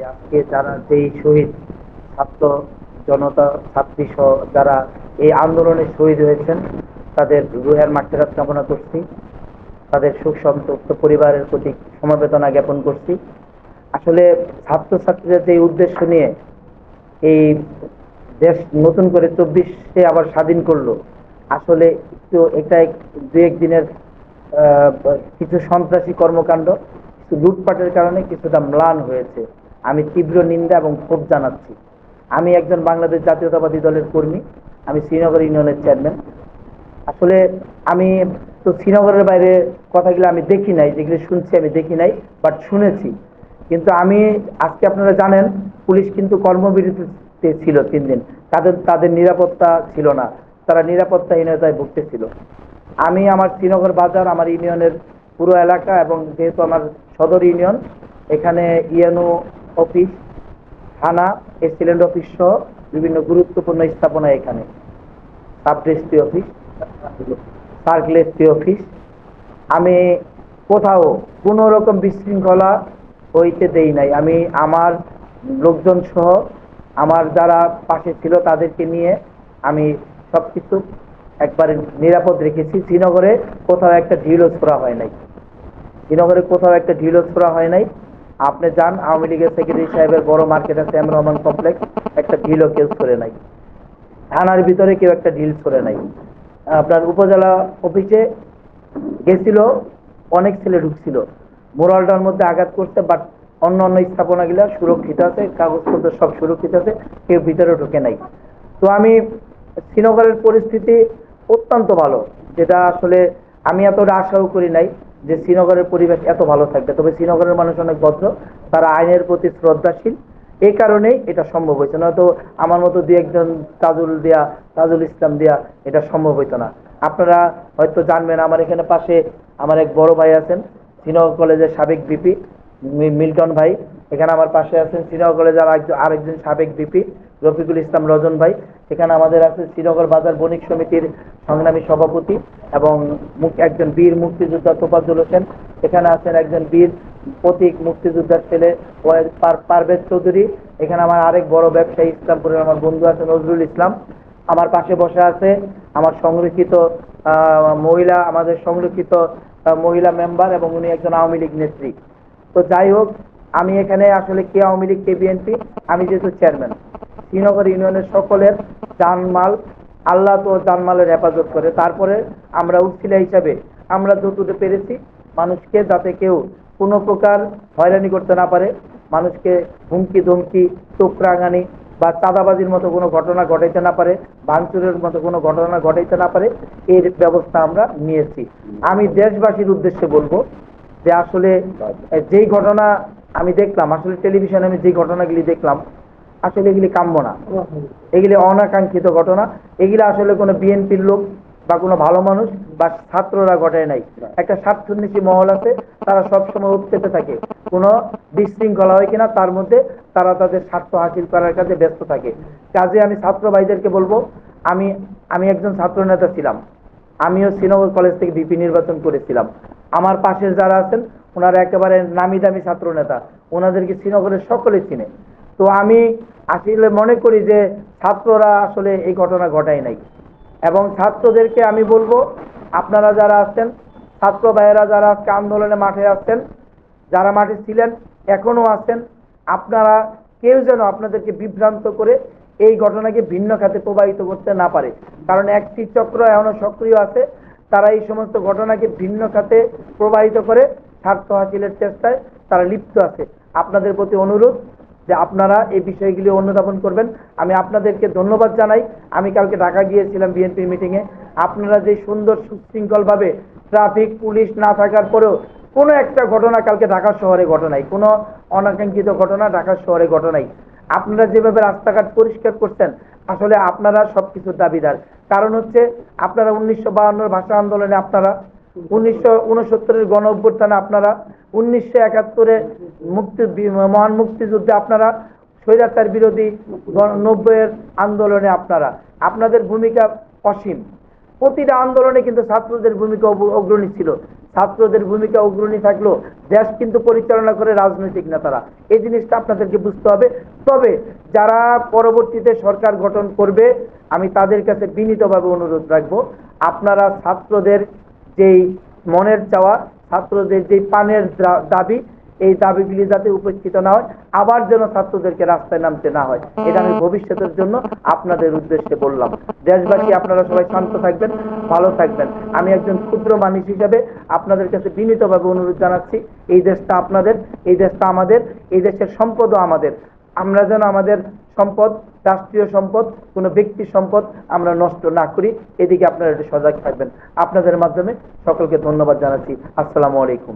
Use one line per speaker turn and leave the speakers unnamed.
আজকে যারা যেই শহীদ ছাত্র জনতা, ছাত্রী সহ যারা এই আন্দোলনে শহীদ হয়েছেন, তাদের রুহের মাঠেরাত কামনা করছি। তাদের সুখ সন্তপ্ত পরিবারের প্রতি সমবেদনা জ্ঞাপন করছি। আসলে ছাত্রছাত্রীদের যে উদ্দেশ্য নিয়ে এই দেশ নতুন করে চব্বিশে আবার স্বাধীন করল, আসলে একটু এটা দু একদিনের কিছু সন্ত্রাসী কর্মকাণ্ড লুটপাটের কারণে কিছুটা ম্লান হয়েছে। আমি তীব্র নিন্দা এবং ক্ষোভ জানাচ্ছি। আমি একজন বাংলাদেশ জাতীয়তাবাদী দলের কর্মী। আমি শ্রীনগর ইউনিয়নের চেয়ারম্যান। আসলে আমি তো শ্রীনগরের বাইরে কথাগুলো আমি দেখি নাই, যেগুলো শুনছি আমি দেখি নাই বাট শুনেছি। কিন্তু আমি, আজকে আপনারা জানেন, পুলিশ কিন্তু কর্মবিরতিতে ছিল তিন দিন। তাদের তাদের নিরাপত্তা ছিল না। তারা নিরাপত্তাহীনতায় ভুগতেছিল। আমি আমার শ্রীনগর বাজার, আমার ইউনিয়নের পুরো এলাকা এবং যেহেতু আমার সদর ইউনিয়ন, এখানে ইএনও অফিস, থানা এক্সিলেন্ট অফিস সহ বিভিন্ন গুরুত্বপূর্ণ স্থাপনা এখানে। Sub registry office, circle SP office. আমি কোথাও কোনো রকম বিশৃঙ্খলা হইতে দেই নাই। আমি আমার লোকজন সহ আমার যারা পাশে ছিল তাদেরকে নিয়ে আমি সব কিছু একবারে নিরাপদ রেখেছি। শ্রীনগরে কোথাও একটা ঢিলও ছোড়া হয় নাই। শ্রীনগরে কোথাও একটা ঢিলও ছোড়া হয় নাই। আপনি যান, আওয়ামী লীগের সেক্রেটারি সাহেবের বড় মার্কেট আছে এম রহমান কমপ্লেক্স একটা ঢিলও কেউ করে নাই। থানার ভিতরে কেউ একটা ঢিল করে নাই। আপনার উপজেলা অফিসে গেছিল, অনেক ছেলে ঢুকছিল। মোরালটার মধ্যে আঘাত করছে বাট অন্য অন্য স্থাপনাগুলো সুরক্ষিত আছে, কাগজপত্র সব সুরক্ষিত আছে, কেউ ভিতরে ঢুকে নাই। তো আমি শ্রীনগরের পরিস্থিতি অত্যন্ত ভালো, যেটা আসলে আমি এতটা আশাও করি নাই। যে শ্রীনগরের পরিবেশ এত ভালো থাকবে। তবে শ্রীনগরের মানুষ অনেক ভদ্র, তারা আইনের প্রতি শ্রদ্ধাশীল। এই কারণেই এটা সম্ভব হয়েছে। নয়তো আমার মতো দু একজন তাজুল দিয়া, তাজুল ইসলাম দিয়া এটা সম্ভব হইতো না। আপনারা হয়তো জানবেন, আমার এখানে পাশে আমার এক বড় ভাই আছেন, শ্রীনগর কলেজের সাবেক বিপি মিল্টন ভাই। এখানে আমার পাশে আছেন শ্রীনগর কলেজের আরেকজন আরেকজন সাবেক বিপি রফিকুল ইসলাম রজন ভাই। এখানে আমাদের আছে শ্রীনগর বাজার বণিক সমিতির সংগ্রামী সভাপতি। এবং একজন বীর মুক্তিযোদ্ধা তোফাজ্জল হোসেন, এখানে আছেন একজন বীর প্রতীক মুক্তিযোদ্ধার ছেলে পারভেজ চৌধুরী, এখানে আমার আরেক বড় ব্যবসায়ী ইসলামপুরের আমার বন্ধু আছে নজরুল ইসলাম, আমার পাশে বসে আছে আমার সংরক্ষিত মহিলা, আমাদের সংরক্ষিত মহিলা মেম্বার এবং উনি একজন আওয়ামী লীগ নেত্রী। তো যাই হোক, আমি এখানে আসলে কে আওয়ামী লীগ, কে বিএনপি? আমি যেহেতু চেয়ারম্যান শ্রীনগর ইউনিয়নের সকলের জানমাল আল্লাহ তো জানমালের হেফাজত করে। তারপরে আমরা উচ্ছিলা হিসাবে আমরা যতটুকু পেরেছি, মানুষকে যাতে কেউ কোনো প্রকার হয়রানি করতে না পারে, মানুষকে হুমকি ধমকি চোখ রাঙানি বা চাঁদাবাজির মতো কোনো ঘটনা ঘটাইতে না পারে, ভাঙচুরের মতো কোনো ঘটনা ঘটাইতে না পারে, এর ব্যবস্থা আমরা নিয়েছি। আমি দেশবাসীর উদ্দেশ্যে বলব যে আসলে যেই ঘটনা আমি দেখলাম, আসলে টেলিভিশনে আমি যেই ঘটনাগুলি দেখলাম আসলে এগুলি কাম্য না। এগুলি অনাকাঙ্ক্ষিত ঘটনা। এগুলি আসলে কোনো বিএনপির লোক বা কোনো ভালো মানুষ বা ছাত্ররা ঘটায় নাই। একটা স্বার্থন্বেষী মহল আছে তারা সবসময় উৎপেতে থাকে। কোনো বিশৃঙ্খলা হয় কিনা তার মধ্যে তারা তাদের স্বার্থ হাসিল করার কাজে ব্যস্ত থাকে। কাজে আমি ছাত্র ভাইদেরকে বলব আমি আমি একজন ছাত্র নেতা ছিলাম। আমিও শ্রীনগর কলেজ থেকে বিপি নির্বাচন করেছিলাম। আমার পাশের যারা আছেন ওনারা একেবারে নামি দামি ছাত্র নেতা। ওনাদেরকে শ্রীনগরের সকলে চিনে। তো আমি আসলে মনে করি যে ছাত্ররা আসলে এই ঘটনা ঘটায় নাই। এবং ছাত্রদেরকে আমি বলব, আপনারা যারা আছেন, ছাত্র ভাইয়েরা যারা আজকে আন্দোলনে মাঠে আসছেন যারা মাঠে ছিলেন, এখনও আছেন, আপনারা কেউ যেন আপনাদেরকে বিভ্রান্ত করে এই ঘটনাকে ভিন্ন খাতে প্রবাহিত করতে না পারে। কারণ একটি চক্র এখনও সক্রিয় আছে, তারা এই সমস্ত ঘটনাকে ভিন্ন খাতে প্রবাহিত করে স্বার্থ হাসিলের চেষ্টায় তারা লিপ্ত আছে। আপনাদের প্রতি অনুরোধ যে আপনারা এই বিষয়গুলি অনুধাবন করবেন। আমি আপনাদেরকে ধন্যবাদ জানাই। আমি কালকে ঢাকা গিয়েছিলাম বিএনপির মিটিংয়ে আপনারা যে সুন্দর সুশৃঙ্খলভাবে ট্রাফিক পুলিশ না থাকার পরেও কোনো একটা ঘটনা কালকে ঢাকা শহরে ঘটনাই কোনো অনাকাঙ্ক্ষিত ঘটনা ঢাকা শহরে ঘটনাই আপনারা যেভাবে রাস্তাঘাট পরিষ্কার করছেন, আসলে আপনারা সবকিছুর দাবিদার। কারণ হচ্ছে, আপনারা উনিশশো বাহান্নর ভাষা আন্দোলনে আপনারা, উনিশশো উনসত্তরের গণ অভ্যুত্থানে আপনারা উনিশশো একাত্তরে মুক্তি মহান মুক্তিযুদ্ধে আপনারা স্বৈরাচার বিরোধী নব্বইয়ের আন্দোলনে আপনারা। আপনাদের ভূমিকা অসীম। প্রতিটা আন্দোলনে কিন্তু ছাত্রদের ভূমিকা অগ্রণী ছিল। ছাত্রদের ভূমিকা অগ্রণী থাকল, দেশ কিন্তু পরিচালনা করে রাজনৈতিক নেতারা। এই জিনিসটা আপনাদেরকে বুঝতে হবে। তবে যারা পরবর্তীতে সরকার গঠন করবে, আমি তাদের কাছে বিনীতভাবে অনুরোধ রাখব, আপনারা ছাত্রদের যেই মনের চাওয়া ছাত্রদের যে পানের দাবি, এই দাবিগুলি যাতে উপেক্ষিত না হয়, আবার যেন ছাত্রদেরকে রাস্তায় নামতে না হয়। এটা আমি ভবিষ্যতের জন্য আপনাদের উদ্দেশ্যে বললাম। দেশবাসী, আপনারা সবাই শান্ত থাকবেন, ভালো থাকবেন। আমি একজন ক্ষুদ্র মানুষ হিসাবে আপনাদের কাছে বিনীতভাবে অনুরোধ জানাচ্ছি, এই দেশটা আপনাদের, এই দেশটা আমাদের, এই দেশের সম্পদও আমাদের। আমরা যেন আমাদের সম্পদ, রাষ্ট্রীয় সম্পদ, কোনো ব্যক্তির সম্পদ আমরা নষ্ট না করি। এদিকে আপনারা একটু সজাগ থাকবেন। আপনাদের মাধ্যমে সকলকে ধন্যবাদ জানাচ্ছি। আসসালামু আলাইকুম।